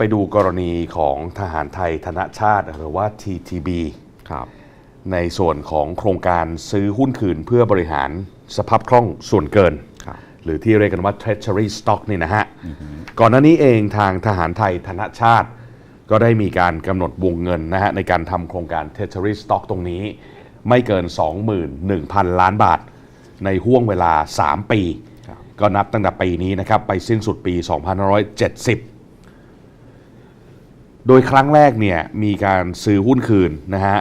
ไปดูกรณีของทหารไทยธนชาติหรือว่า TTB ครับในส่วนของโครงการซื้อหุ้นคืนเพื่อบริหารสภาพคล่องส่วนเกินครับหรือที่เรียกกันว่า treasury stock นี่นะฮะ ก่อนหน้านี้เองทางทหารไทยธนชาติ ก็ได้มีการกำหนดวงเงินนะฮะในการทำโครงการ treasury stock ตรงนี้ ไม่เกิน 21,000 ล้านบาท ในห่วงเวลา 3 ปีครับก็นับตั้งแต่ปีนี้นะครับไปสิ้นสุดปี 2570 โดยครั้งแรกเนี่ยมีการซื้อหุ้นคืนนะฮะ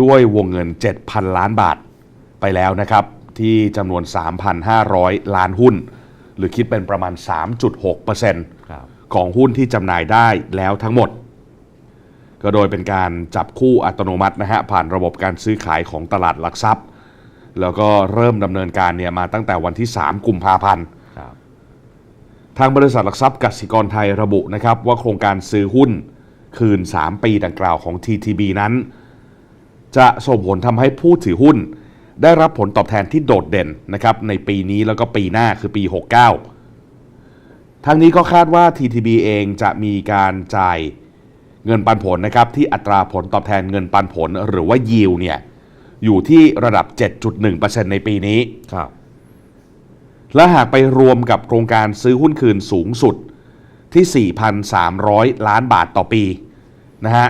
ด้วยวงเงิน 7,000 ล้านบาทไปแล้วนะครับ ที่จำนวน 3,500 ล้านหุ้น หรือคิดเป็นประมาณ 3.6%ครับของหุ้นที่จำหน่ายได้แล้วทั้งหมด ก็โดยเป็นการจับคู่อัตโนมัตินะฮะผ่านระบบการซื้อขายของตลาดหลักทรัพย์ แล้วก็เริ่มดำเนินการเนี่ยมาตั้งแต่วันที่ 3 กุมภาพันธ์ครับ ทางบริษัทหลักทรัพย์กสิกรไทยระบุนะครับว่าโครงการซื้อหุ้นคืน 3 ปีดังกล่าวของ TTB นั้น จะส่งผลทำให้ผู้ถือหุ้น ได้รับผลตอบแทนที่โดดเด่นนะครับในปีนี้แล้วก็ปีหน้าคือปี 69 ทั้งนี้ก็คาดว่า TTB เองจะมีการจ่ายเงินปันผลนะครับที่อัตราผลตอบแทนเงินปันผลหรือว่ายิวเนี่ยอยู่ที่ระดับ 7.1%ในปีนี้ครับ และหากไปรวมกับโครงการซื้อหุ้นคืนสูงสุดที่ 4,300 ล้านบาทต่อปีนะฮะ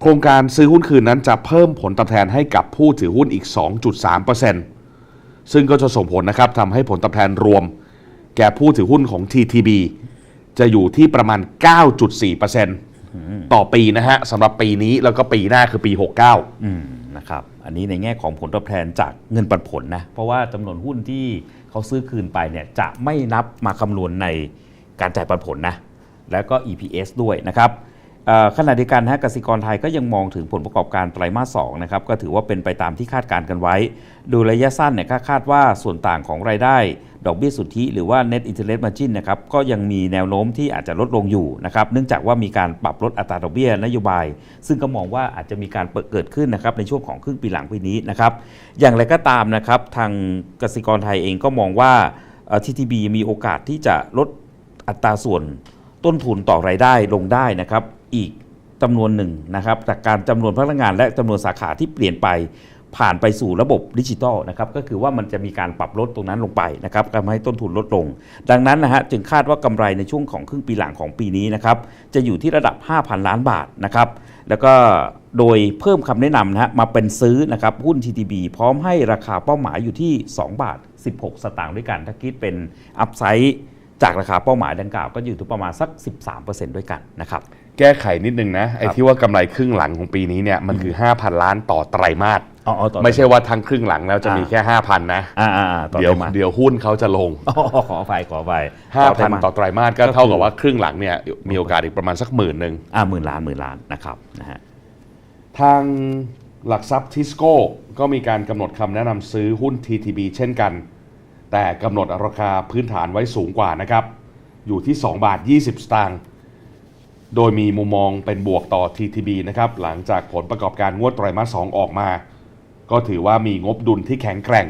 โครงการซื้อหุ้นคืนนั้นจะเพิ่มผลตอบแทนให้กับผู้ถือหุ้นอีก 2.3%ซึ่งก็จะส่งผลนะครับทำให้ผลตอบแทนรวม แก่ผู้ถือหุ้นของ TTB จะอยู่ที่ประมาณ 9.4%ต่อปีนะฮะสำหรับปีนี้แล้วก็ปีหน้าคือปี 69อืม นะครับอันนี้ในแง่ของผลตอบแทนจากเงินปันผลนะเพราะว่าจำนวนหุ้นที่เขาซื้อคืนไปเนี่ยจะไม่นับมาคำนวณในการจ่ายปันผลนะแล้วก็ EPS ด้วยนะครับขณะเดียวกันนะฮะกสิกรไทยก็ยังมองถึงผลประกอบการไตรมาส2นะครับก็ถือว่าเป็นไปตามที่คาดการณ์กันไว้ ดูระยะสั้นเนี่ยคาดว่าส่วนต่างของรายได้ ดอกเบี้ยสุทธิหรือว่า net interest margin นะครับก็ยังมีแนวโน้มที่อาจจะลดลงอยู่นะครับเนื่องจากว่ามีการปรับลดอัตราดอกเบี้ยนโยบาย ซึ่งก็มองว่าอาจจะมีการเปิดเกิดขึ้นนะครับในช่วงของครึ่งปีหลังปีนี้นะครับอย่างไรก็ตามนะครับทางกสิกรไทยเองก็มองว่าเอ่อ TTB มีโอกาสที่จะลดอัตราส่วนต้นทุนต่อรายได้ลงได้นะครับอีกจำนวนหนึ่งนะครับจากการจำนวนพนักงานและจำนวนสาขาที่เปลี่ยนไป ผ่านไปสู่ระบบดิจิตอลนะครับก็คือว่ามันจะมีการปรับลดตรงนั้นลงไปนะครับทำให้ต้นทุนลดลง ดังนั้นนะฮะจึงคาดว่ากำไรในช่วงของครึ่งปีหลังของปีนี้นะครับจะอยู่ที่ระดับ 5,000 ล้านบาทนะครับแล้วก็โดยเพิ่มคำแนะนำนะฮะมาเป็นซื้อนะครับหุ้น TTB พร้อมให้ราคาเป้าหมายอยู่ที่ 2 บาท 16 สตางค์ด้วยกัน ถ้าคิดเป็นอัพไซด์จากราคาเป้าหมายดังกล่าวก็อยู่ที่ประมาณสัก 13%ด้วยกันนะครับแก้ไขนิดนึงนะไอ้ที่ว่ากำไรครึ่งหลังของปีนี้เนี่ยมันคือ 5,000 ล้านต่อไตรมาส อ๋อต่อไม่ใช่ว่าทั้งครึ่งหลังแล้วจะมีอ่าแค่ 5,000 นะอ่าอ่าอ่าต่อเดี๋ยวไตรมาสเดี๋ยวหุ้นเขาจะลง อ๋อขออภัยขออภัย5,000 ต่อไตรมาสก็เท่ากับว่าครึ่งหลังเนี่ยมีโอกาสอีกประมาณสักหมื่นหนึ่งอ่าหมื่นล้านหมื่นล้านนะครับนะฮะทางหลักทรัพย์ทิสโก้ก็มีการกำหนดคำแนะนำซื้อหุ้น TTB เช่นกัน แต่กำหนดราคาพื้นฐานไว้สูงกว่านะครับอยู่ที่ 2 บาท 20 สตางค์โดยมีมุมมองเป็นบวกต่อ TTB นะครับหลังจากผลประกอบการงวดไตรมาส2ออกมา ก็ถือว่ามีงบดุลที่แข็งแกร่ง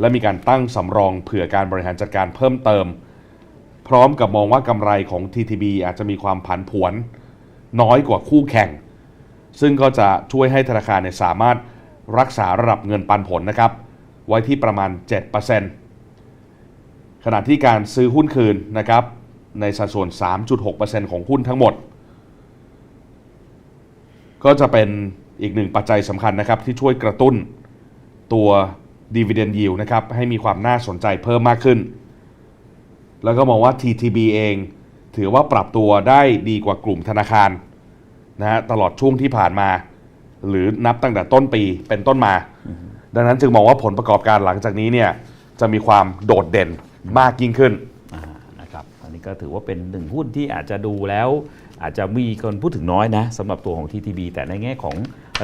และมีการตั้งสำรองเผื่อการบริหารจัดการเพิ่มเติม พร้อมกับมองว่ากำไรของ TTB อาจจะมีความผันผวน น้อยกว่าคู่แข่ง ซึ่งก็จะช่วยให้ธนาคารเนี่ยสามารถรักษาระดับเงินปันผลนะครับ ไว้ที่ประมาณ 7%ขณะที่การซื้อหุ้นคืนนะครับในสัดส่วน 3.6%ของหุ้นทั้งหมด ก็จะเป็น อีกหนึ่งปัจจัยสำคัญนะครับที่ช่วยกระตุ้นตัว Dividend Yield นะครับให้มีความน่าสนใจเพิ่มมากขึ้น แล้วก็มองว่า TTB เอง ถือว่าปรับตัวได้ดีกว่ากลุ่มธนาคารนะฮะตลอดช่วงที่ผ่านมา หรือนับตั้งแต่ต้นปีเป็นต้นมา ดังนั้นจึงมองว่าผลประกอบการหลังจากนี้เนี่ยจะมีความโดดเด่นมากยิ่งขึ้นอ่านะครับอันนี้ก็ถือว่าเป็นหนึ่งหุ้นที่อาจจะดูแล้ว อาจจะมีคนพูดถึงน้อยนะสำหรับตัวของ TTB แต่ในแง่ของ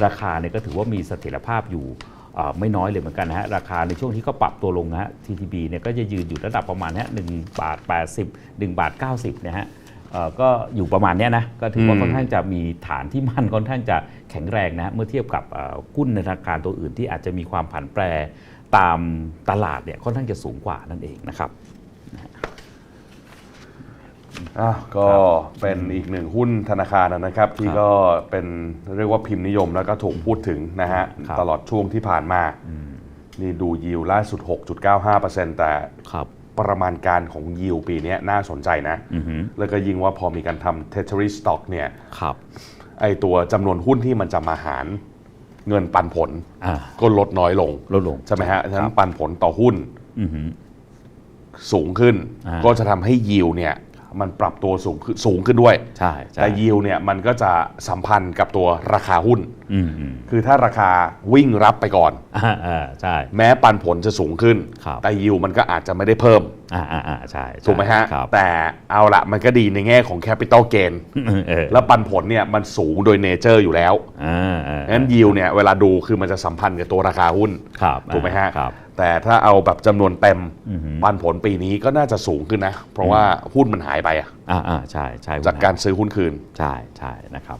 ราคาเนี่ยก็ถือว่ามีเสถียรภาพอยู่เอ่อไม่น้อยเลยเหมือนกันนะฮะราคาในช่วงที่เขาปรับตัวลงนะฮะ TTB เนี่ยก็จะยืนอยู่ระดับประมาณเนี้ยหนึ่งบาท80 1บาท90นะฮะเอ่อก็อยู่ประมาณเนี้ยนะก็ถือว่าอืมค่อนข้างจะมีฐานที่มั่นค่อนข้างจะแข็งแรงนะฮะเมื่อเทียบกับเอ่อหุ้นในธนาคารตัวอื่นที่อาจจะมีความผันแปรตามตลาดเนี่ยค่อนข้างจะสูงกว่านั่นเองนะครับ อะก็เป็นอีกหนึ่งหุ้นธนาคารนะครับ ที่ครับก็เป็นเรียกว่าพิมพ์นิยมแล้วก็ถูกพูดถึงนะฮะครับตลอดช่วงที่ผ่านมา นี่ดูยิวล่าสุด 6.95%แต่ครับประมาณการของยิวปีเนี้ยน่าสนใจนะอือฮึแล้วก็ยิ่งว่าพอมีการทำ Treasury Stock เนี่ยครับไอตัวจำนวนหุ้นที่มันจะมาหารเงินปันผลอ่าก็ลดน้อยลงลดลงใช่ไหมฮะฉะคนั้รันบปันผลต่อหุ้นอือฮึสูงขึ้นอ่าก็จะทำให้ยิวเนี่ย มันปรับตัวสูงขึ้นสูงขึ้นด้วย ใช่ใช่แต่ยิวเนี่ยมันก็จะสัมพันธ์กับตัวราคาหุ้น อืมอืมคือถ้าราคาวิ่งรับไปก่อน อ่าอ่าใช่ แม้ปันผลจะสูงขึ้น ครับ แต่ยิวมันก็อาจจะไม่ได้เพิ่ม อ่าอ่าอ่าใช่ใช่ถูกไหมฮะ ครับ แต่เอาละมันก็ดีในแง่ของแคปิตอลเกนเออแล้วปันผลเนี่ยมันสูงโดยเนเจอร์อยู่แล้วอ่าอ่างั้นยิวเนี่ยเวลาดูคือมันจะสัมพันธ์กับตัวราคาหุ้น ครับถูกไหมฮะ ครับ แต่ถ้าเอาแบบจำนวนเต็มอือหือปันผลปีนี้ก็น่าจะสูงขึ้นนะ เพราะว่าหุ้นมันหายไปอะอ่าอ่าใช่ใช่จากการซื้อหุ้นคืน ใช่ใช่นะครับ